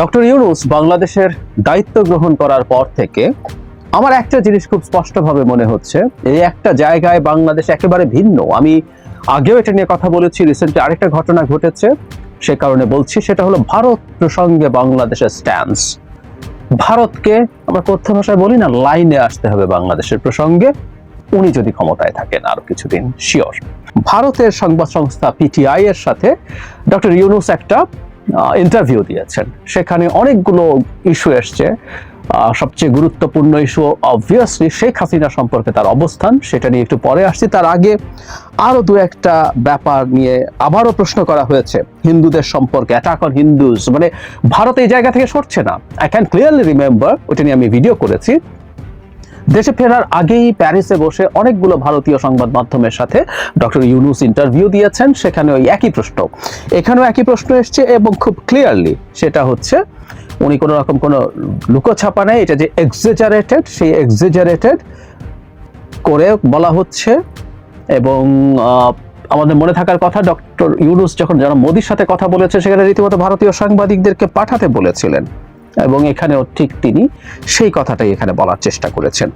Doctor Yunus বাংলাদেশের দায়িত্ব গ্রহণ করার পর থেকে আমার একটা জিনিস খুব স্পষ্টভাবে মনে হচ্ছে, এই একটা জায়গায় বাংলাদেশ একেবারে ভিন্ন। আমি আগেও এটা নিয়ে কথা বলেছি রিসেন্টলি আরেকটা ঘটনা ঘটেছে, সে কারণে বলছি, সেটা হলো ভারত প্রসঙ্গে বাংলাদেশের স্ট্যান্স ভারতকে আমরা কথ্য ভাষায় বলি না লাইনে আসতে হবে বাংলাদেশের প্রসঙ্গে। উনি যদি ক্ষমতায় থাকেন আরও কিছুদিন শিওর ভারতের সংবাদ সংস্থা পিটিআই এর সাথে ডক্টর ইউনুস একটা ইন্টারভিউ দিয়েছেন। সেখানে অনেকগুলো ইস্যু এসছে। সবচেয়ে গুরুত্বপূর্ণ ইস্যু অবভিয়াসলি শেখ হাসিনা সম্পর্কে তার অবস্থান, সেটা নিয়ে একটু পরে আসছি। তার আগে আরও দু একটা ব্যাপার নিয়ে আবারও প্রশ্ন করা হয়েছে। হিন্দুদের সম্পর্কে অ্যাটাক অন হিন্দুজ মানে ভারত এই জায়গা থেকে সরছে না। আই ক্যান ক্লিয়ারলি রিমেম্বার ওটা নিয়ে আমি ভিডিও করেছি। দেশে ফেরার আগেই প্যারিসে বসে অনেকগুলো ভারতীয় সংবাদ মাধ্যমের সাথে ডক্টর ইউনুস ইন্টারভিউ দিয়েছেন, সেখানে ওই একই প্রশ্ন। এখানেও একই প্রশ্ন এসছে এবং খুব ক্লিয়ারলি সেটা হচ্ছে, উনি কোনো রকম কোনো লুকোছাপা নেই, এটা যে এক্সেজারেটেড সেই এক্সেজারেটেড করে বলা হচ্ছে এবং আমাদের মনে থাকার কথা, ডক্টর ইউনুস যখন যারা মোদির সাথে কথা বলেছে, সেখানে রীতিমতো ভারতীয় সাংবাদিকদেরকে পাঠাতে বলেছিলেন। এবং এখানেও ঠিক তিনি সেই কথাটাই এখানে বলার চেষ্টা করেছেন।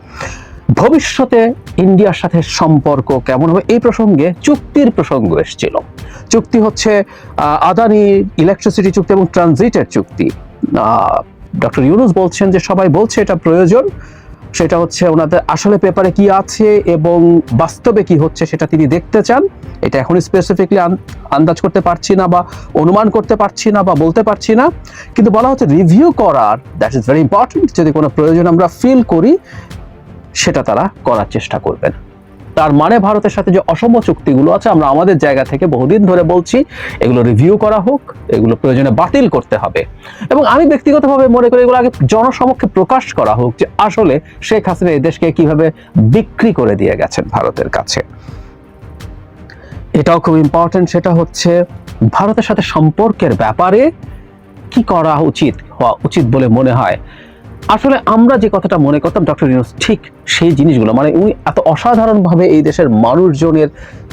ভবিষ্যতে ইন্ডিয়ার সাথে সম্পর্ক কেমন হবে এই প্রসঙ্গে চুক্তির প্রসঙ্গ এসেছিল। চুক্তি হচ্ছে আদানি ইলেকট্রিসিটি চুক্তি এবং ট্রানজিটের চুক্তি। ডক্টর ইউনুস বলছেন যে সবাই বলছে এটা প্রয়োজন, সেটা হচ্ছে ওনাদের আসলে পেপারে কি আছে এবং বাস্তবে কি হচ্ছে সেটা তিনি দেখতে চান। এটা এখন স্পেসিফিকলি আন্দাজ করতে পারছি না বা অনুমান করতে পারছি না বা বলতে পারছি না। কিন্তু বলা হচ্ছে রিভিউ করার দ্যাট ইজ ভেরি ইম্পর্টেন্ট যদি কোনো প্রয়োজন আমরা ফিল করি, সেটা তারা করার চেষ্টা করবেন। তার মানে ভারতের সাথে যে অসম চুক্তিগুলো আছে, আমরা আমাদের জায়গা থেকে বহুদিন ধরে বলছি, এগুলো রিভিউ করা হোক, এগুলো প্রয়োজনে বাতিল করতে হবে। এবং আমি ব্যক্তিগতভাবে মনে করি এগুলো আগে জনসমক্ষে প্রকাশ করা হোক যে আসলে শেখ হাসিনা এই দেশকে কীভাবে বিক্রি করে দিয়ে গেছেন ভারতের কাছে। এটাও খুব ইম্পর্টেন্ট সেটা হচ্ছে ভারতের সাথে সম্পর্কের ব্যাপারে কি করা উচিত, হওয়া উচিত বলে মনে হয়। আসলে আমরা যে কথাটা মনে করতাম ডক্টর ইউনুস ঠিক সেই জিনিসগুলো মানে উনি এত অসাধারণভাবে এই দেশের মানুষজনের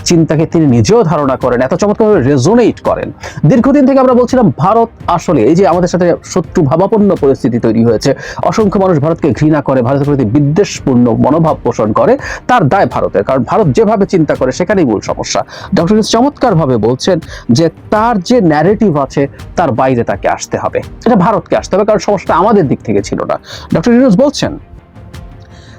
চিন্তাকে তিনি নিজেও ধারণা করেন, এত চমৎকারভাবে রেজোনেট করেন। দীর্ঘদিন থেকে আমরা বলছিলাম, ভারত আসলে এই যে আমাদের সাথে শত্রু ভাবাপন্ন পরিস্থিতি তৈরি হয়েছে, অসংখ্য মানুষ ভারতকে ঘৃণা করে, ভারতের প্রতি বিদ্বেষপূর্ণ মনোভাব পোষণ করে, তার দায় ভারতের, কারণ ভারত যেভাবে চিন্তা করে, সেখানেই মূল সমস্যা। ডক্টর ইউনুস চমৎকারভাবে বলছেন যে তার যে ন্যারেটিভ আছে, তার বাইরে তাকে আসতে হবে। এটা ভারতকে আসতে হবে, কারণ সমস্যাটা আমাদের দিক থেকে ছিল না। ডক্টর ইউনুস বলছেন,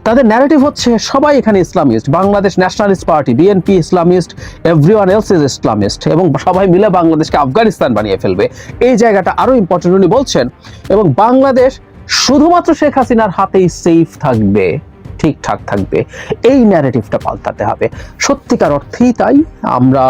তাদের ন্যারেটিভ হচ্ছে, সবাই এখানে Islamist, Bangladesh nationalist party BNP Islamist everyone else is Islamist, এবং সবাই মিলে বাংলাদেশকে আফগানিস্তান বানিয়ে ফেলবে। এই জায়গাটা আরও ইম্পর্টেন্ট উনি বলছেন, এবং বাংলাদেশ শুধুমাত্র শেখ হাসিনার হাতেই সেফ থাকবে। ঠিকঠাক থাকবে। এই ন্যারেটিভটা পাল্টাতে হবে। সত্যিকার অর্থেই তাই। আমরা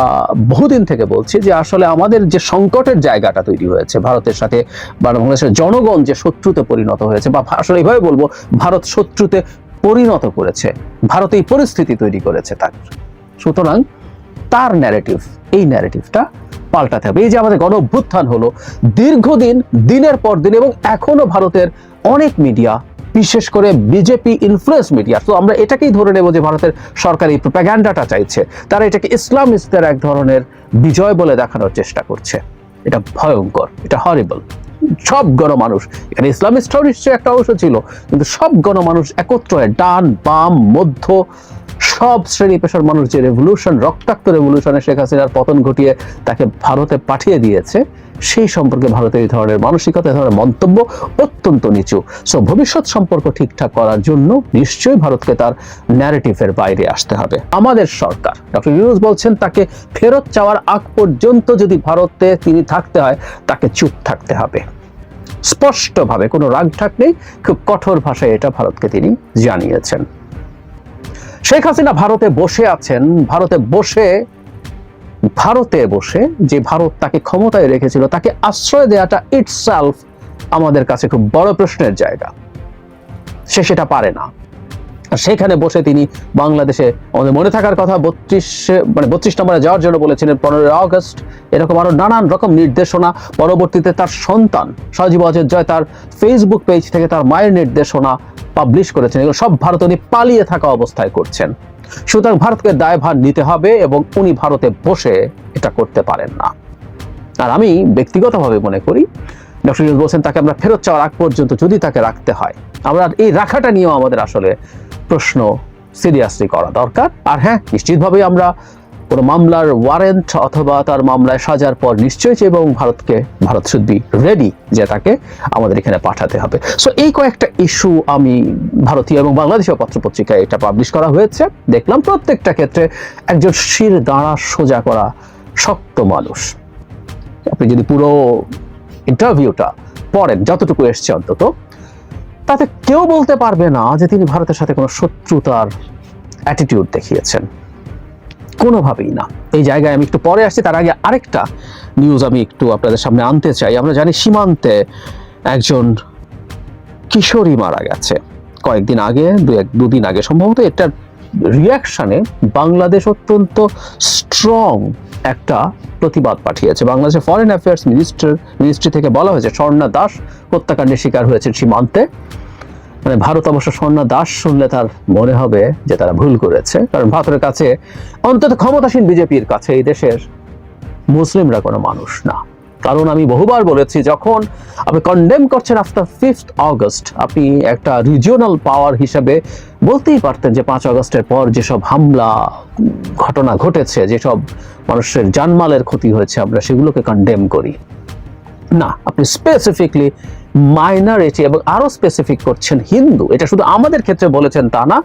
বহুদিন থেকে বলছি যে আসলে আমাদের যে সংকটের জায়গাটা তৈরি হয়েছে, ভারতের সাথে বাংলাদেশের জনগণ যে শত্রুতে পরিণত হয়েছে বা আসলে এইভাবে বলব, ভারত শত্রুতে পরিণত করেছে। ভারত এই পরিস্থিতি তৈরি করেছে তার। সুতরাং তার ন্যারেটিভ এই ন্যারেটিভটা পাল্টাতে হবে। এই যে আমাদের গণ অভ্যুত্থান হলো, দীর্ঘদিন, দিনের পর দিন এবং এখনও ভারতের অনেক মিডিয়া বিশেষ করে বিজেপি ইনফ্লুয়েন্স মিডিয়া তো আমরা এটাকেই ধরে নেব যে ভারতের সরকার প্রোপাগ্যান্ডাটা চাইছে। তারা এটাকে ইসলামিস্টদের এক ধরনের বিজয় বলে দেখানোর চেষ্টা করছে। এটা ভয়ঙ্কর, এটা হরিবল সব গণমানুষ, এখানে ইসলামিস্টও নিশ্চয়ই একটা অংশ ছিল, কিন্তু সব গণমানুষ একত্র হয়ে ডান, বাম, মধ্য সব শ্রেণি পেশার মানুষ যে রেভলিউশন রক্তাক্ত রেভলিউশনে শেখ হাসিনার পতন ঘটিয়ে তাকে ভারতে পাঠিয়ে দিয়েছে, সেই সম্পর্কে ভারতের এই ধরনের মানসিকতা, এই ধরনের মন্তব্য অত্যন্ত নিচু। সো ভবিষ্যৎ সম্পর্ক ঠিকঠাক করার জন্য নিশ্চয়ই ভারতকে তার ন্যারেটিভের বাইরে আসতে হবে। আমাদের সরকার, ডক্টর ইউনুস বলছেন, তাকে ফেরত চাওয়ার আগ পর্যন্ত যদি ভারতে তিনি থাকতে হয়, তাকে চুপ থাকতে হবে। স্পষ্টভাবে কোনো রাগ ঠাক নেই, খুব কঠোর ভাষায় এটা ভারতকে তিনি জানিয়েছেন। শেখ হাসিনা ভারতে বসে আছেন। ভারতে বসে ভারতে বসে যে ভারত তাকে ক্ষমতায় রেখেছিল, তাকে আশ্রয় দেওয়াটা ইটসেলফ আমাদের কাছে খুব বড় প্রশ্নের জায়গা। সে সেটা পারে না। সেখানে বসে তিনি বাংলাদেশে আমাদের মনে থাকার কথা বত্রিশে মানে বত্রিশ নম্বরে যাওয়ার জন্য বলেছিলেন পনেরোই আগস্ট। এরকম আরও নানান রকম নির্দেশনা, পরবর্তীতে তার সন্তান সজীব অজয় জয় তার ফেসবুক পেজ থেকে তার মায়ের নির্দেশনা পাবলিশ করেছেন, এগুলো সব ভারত উনি পালিয়ে থাকা অবস্থায় করছেন। সুতরাং ভারতকে দায়ভার নিতে হবে এবং উনি ভারতে বসে এটা করতে পারেন না। আর আমি ব্যক্তিগতভাবে মনে করি, ডক্টর ইউনুস বলছেন, তাকে আমরা ফেরত চাওয়ার আগ পর্যন্ত যদি তাকে রাখতে হয়, আমরা এই রাখাটা নিয়েও আমাদের আসলে প্রশ্ন সিরিয়াসলি করা দরকার। আর হ্যাঁ নিশ্চিতভাবেই আমরা কোনো মামলার ওয়ারেন্ট অথবা তার মামলায় সাজার পর নিশ্চয়ই যে এবং ভারতকে, ভারত শুড বি রেডি যে তাকে আমাদের এখানে পাঠাতে হবে। সো এই কয়েকটা ইস্যু আমি ভারতীয় এবং বাংলাদেশীয় পত্রপত্রিকায় এটা পাবলিশ করা হয়েছে। দেখলাম প্রত্যেকটা ক্ষেত্রে একজন শির দাঁড়া সোজা করা শক্ত মানুষ। আপনি যদি পুরো ইন্টারভিউটা পড়েন, যতটুকু এসছে অন্তত, তাতে কেউ বলতে পারবে না যে তিনি ভারতের সাথে কোনো শত্রুতার অ্যাটিটিউড দেখিয়েছেন। কোনোভাবেই না। এই জায়গায় আমি একটু পরে আসছি, তার আগে আরেকটা নিউজ আমি একটু আপনাদের সামনে আনতে চাই। আমরা জানি সীমান্তে একজন কিশোরী মারা গেছে। কয়েকদিন আগে, দু এক, দুদিন আগে সম্ভবত এটার রিয়াকশনে বাংলাদেশ অত্যন্ত স্ট্রং একটা প্রতিবাদ পাঠিয়েছে। বাংলাদেশের ফরেন অ্যাফেয়ার্স মিনিস্টার মিনিস্ট্রি থেকে বলা হয়েছে, স্বর্ণা দাস হত্যাকাণ্ডের শিকার হয়েছে সীমান্তে। মানে ভারত অবশ্য স্বর্ণা দাস শুনলে তার মনে হবে যে তারা ভুল করেছে, কারণ ভারতের কাছে অন্তত ক্ষমতাসীন বিজেপির কাছে এই দেশের মুসলিমরা কোনো মানুষ না। কারণ আমি বহুবার বলেছি, যখন আপনি কন্ডেম করছেন আফটার ফিফথ অগস্ট আপনি একটা রিজিওনাল পাওয়ার হিসেবে বলতেই পারতেন যে পাঁচ অগস্টের পর যেসব হামলা, ঘটনা ঘটেছে, যেসব মানুষের জানমালের ক্ষতি হয়েছে, আমরা সেগুলোকে কন্ডেম করি। না, আপনি স্পেসিফিকলি মাইনরিটি এবং আরও স্পেসিফিক করছেন হিন্দু। এটা শুধু আমাদের ক্ষেত্রে বলেছেন তা না।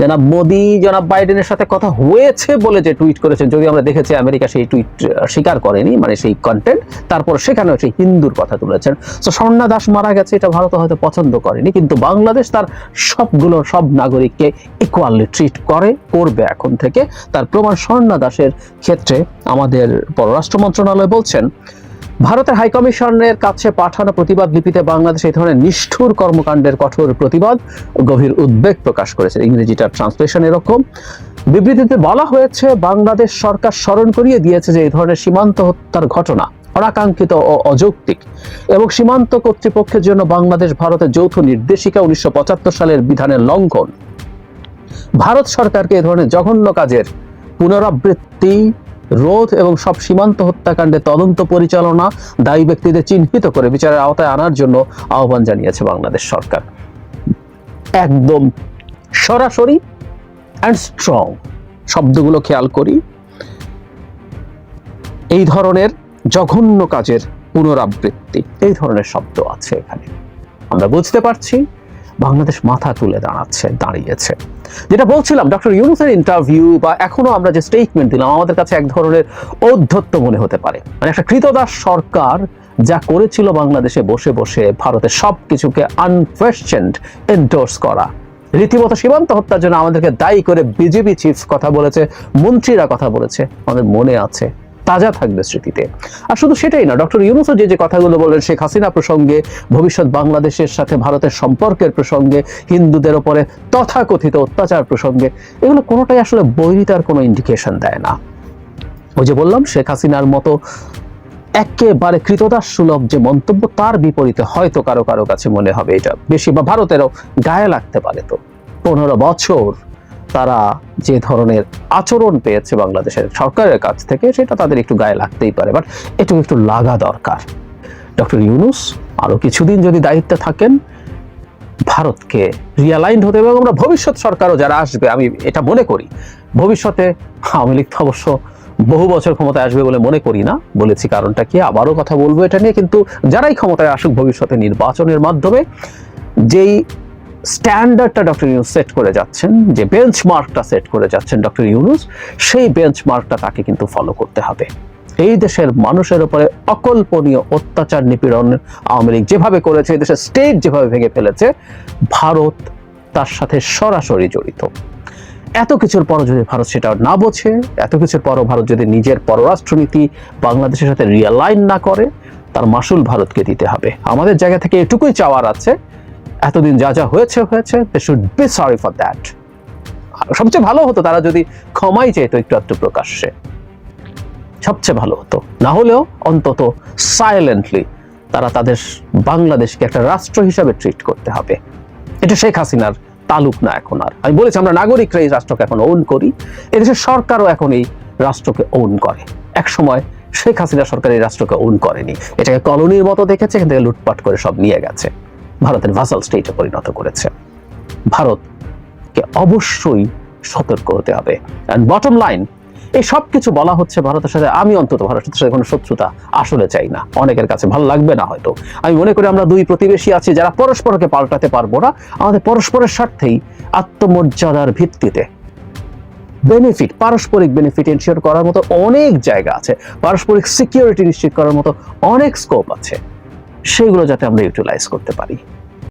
জনাব মোদি, জনাব বাইডেনের সাথে কথা হয়েছে বলে যে টুইট করেছেন যদি আমরা দেখেছি আমেরিকা সেই টুইট স্বীকার করেনি মানে সেই কন্টেন্ট তারপর সেখানেও সেই হিন্দুর কথা তুলেছেন। তো স্বর্ণা দাস মারা গেছে, এটা ভারত হয়তো পছন্দ করেনি, কিন্তু বাংলাদেশ তার সবগুলো, সব নাগরিককে ইকুয়ালি ট্রিট করে, করবে এখন থেকে। তার প্রমাণ স্বর্ণা দাসের ক্ষেত্রে আমাদের পররাষ্ট্র মন্ত্রণালয় বলছেন ভারতের হাইকমিশনের কাছে পাঠানো প্রতিবাদ লিপিতে বাংলাদেশ এই ধরনের নিষ্ঠুর কর্মকাণ্ডের কঠোর প্রতিবাদ গভীর উদ্বেগ প্রকাশ করেছে। ইংরেজিটার ট্রান্সলেশন এরকম। বিবৃতিতে বলা হয়েছে, বাংলাদেশ সরকার স্মরণ করিয়ে দিয়েছে যে এই ধরনের সীমান্ত হত্যার ঘটনা অনাকাঙ্ক্ষিত ও অযৌক্তিক এবং সীমান্ত কর্তৃপক্ষের জন্য বাংলাদেশ ভারতের যৌথ নির্দেশিকা উনিশশো পঁচাত্তর সালের বিধানের লঙ্ঘন। ভারত সরকারকে এ ধরনের জঘন্য কাজের পুনরাবৃত্তি রোধ এবং সব সীমান্ত হত্যাকাণ্ডে তদন্ত পরিচালনা দায়ী ব্যক্তিদের চিহ্নিত করে বিচারের আওতায় আনার জন্য আহ্বান জানিয়েছে বাংলাদেশ সরকার। একদম সরাসরি অ্যান্ড স্ট্রং শব্দগুলো খেয়াল করি। এই ধরনের জঘন্য কাজের পুনরাবৃত্তি, এই ধরনের শব্দ আছে এখানে। আমরা বুঝতে পারছি বাংলাদেশ মাথা তুলে দাঁড়াচ্ছে, দাঁড়িয়েছে। যেটা বলছিলাম ডক্টর ইউনুসের ইন্টারভিউ বা এখনও আমরা যে স্টেটমেন্ট দিলাম, আমাদের কাছে এক ধরনের ঔদ্ধত্য মনে হতে পারে। মানে একটা কৃতদাস সরকার যা করেছিল বাংলাদেশে বসে বসে ভারতের সব কিছুকে আনকোয়েশ্চেন্ড এন্ডোর্স করা। রীতিমতো সীমান্ত হত্যার জন্য আমাদেরকে দায়ী করে বিজেপি চিফ কথা বলেছে, মন্ত্রীরা কথা বলেছে, আমাদের মনে আছে। তাজা থাকবে স্মৃতিতে। আর শুধু সেটাই না, ডক্টর ইউনুসও যে যে কথাগুলো বললেন, শেখ হাসিনা প্রসঙ্গে, ভবিষ্যৎ বাংলাদেশের সাথে ভারতের সম্পর্কের প্রসঙ্গে, হিন্দুদের ওপরে তথাকথিত অত্যাচার প্রসঙ্গে, এগুলো কোনোটাই আসলে বৈরিতার কোনো ইন্ডিকেশন দেয় না। ওই যে বললাম, শেখ হাসিনার মতো একেবারে কৃতদাস সুলভ যে মন্তব্য তার বিপরীতে হয়তো কারও কারও কাছে মনে হবে এটা। বেশি বা ভারতেরও গায়ে লাগতে পারে তো। পনেরো বছর তারা যে ধরনের আচরণ পেয়েছে বাংলাদেশের সরকারের কাছ থেকে, সেটা তাদের একটু গায়ে লাগতেই পারে বাট এটুকু একটু লাগা দরকার। ডক্টর ইউনুস আরও কিছুদিন যদি দায়িত্বে থাকেন, ভারতকে রিয়ালাইন্ড হতে এবং আমরা ভবিষ্যৎ সরকারও যারা আসবে, আমি এটা মনে করি। ভবিষ্যতে আওয়ামী লীগ অবশ্য বহু বছর ক্ষমতায় আসবে বলে মনে করি না। বলেছি কারণটা কি, আবারও কথা বলব এটা নিয়ে, কিন্তু যারাই ক্ষমতায় আসুক ভবিষ্যতে নির্বাচনের মাধ্যমে, যেই স্ট্যান্ডার্ডটা ডক্টর ইউনুস সেট করে যাচ্ছেন, যে বেঞ্চমার্কটা সেট করে যাচ্ছেন ডক্টর ইউনুস সেই বেঞ্চমার্কটা তাকে কিন্তু ফলো করতে হবে। এই দেশের মানুষের উপরে অকল্পনীয় অত্যাচার, নিপীড়ন, আওয়ামী লীগ যেভাবে করেছে এই দেশের স্টেট যেভাবে ভেঙে ফেলেছে, ভারত তার সাথে সরাসরি জড়িত। এত কিছুর পরও যদি ভারত সেটা না বোঝে, এত কিছুর পরও ভারত যদি নিজের পররাষ্ট্রনীতি বাংলাদেশের সাথে রিয়ালাইন না করে, তার মাসুল ভারতকে দিতে হবে। আমাদের জায়গা থেকে এটুকুই চাওয়ার আছে এতদিন যা যা হয়েছে হয়েছে they should be sorry for that সবচেয়ে ভালো হতো তারা যদি ক্ষমাই চাইতো একটু একটু প্রকাশ্যে। সবচেয়ে ভালো হতো। না হলেও অন্তত সাইলেন্টলি তারা তাদের বাংলাদেশকে একটা রাষ্ট্র হিসাবে ট্রিট করতে হবে। এটা শেখ হাসিনার তালুক না এখন আর। আমি বলেছি, আমরা নাগরিকরা এই রাষ্ট্রকে এখন ওন করি। এদেশের সরকারও এখন এই রাষ্ট্রকে ওন করে। এক সময় শেখ হাসিনা সরকার এই রাষ্ট্রকে ওন করেনি। এটাকে কলোনির মতো দেখেছে, এখান থেকে লুটপাট করে সব নিয়ে গেছে। ভারতের ভাসাল স্টেটে পরিণত করেছে। ভারতকে অবশ্যই সতর্ক হতে হবে। অ্যান্ড বটম লাইন এই সব কিছু বলা হচ্ছে ভারতের সাথে। আমি অন্তত ভারতের সাথে কোনো শত্রুতা আসলে চাই না। অনেকের কাছে ভালো লাগবে না হয়তো। আমি মনে করি আমরা দুই প্রতিবেশী আছি যারা পরস্পরকে পাল্টাতে পারব না। আমাদের পরস্পরের স্বার্থেই আত্মমর্যাদার ভিত্তিতে বেনিফিট পারস্পরিক বেনিফিট এনশিওর করার মতো অনেক জায়গা আছে। পারস্পরিক সিকিউরিটি নিশ্চিত করার মতো অনেক স্কোপ আছে। সেগুলো যাতে আমরা ইউটিলাইজ করতে পারি।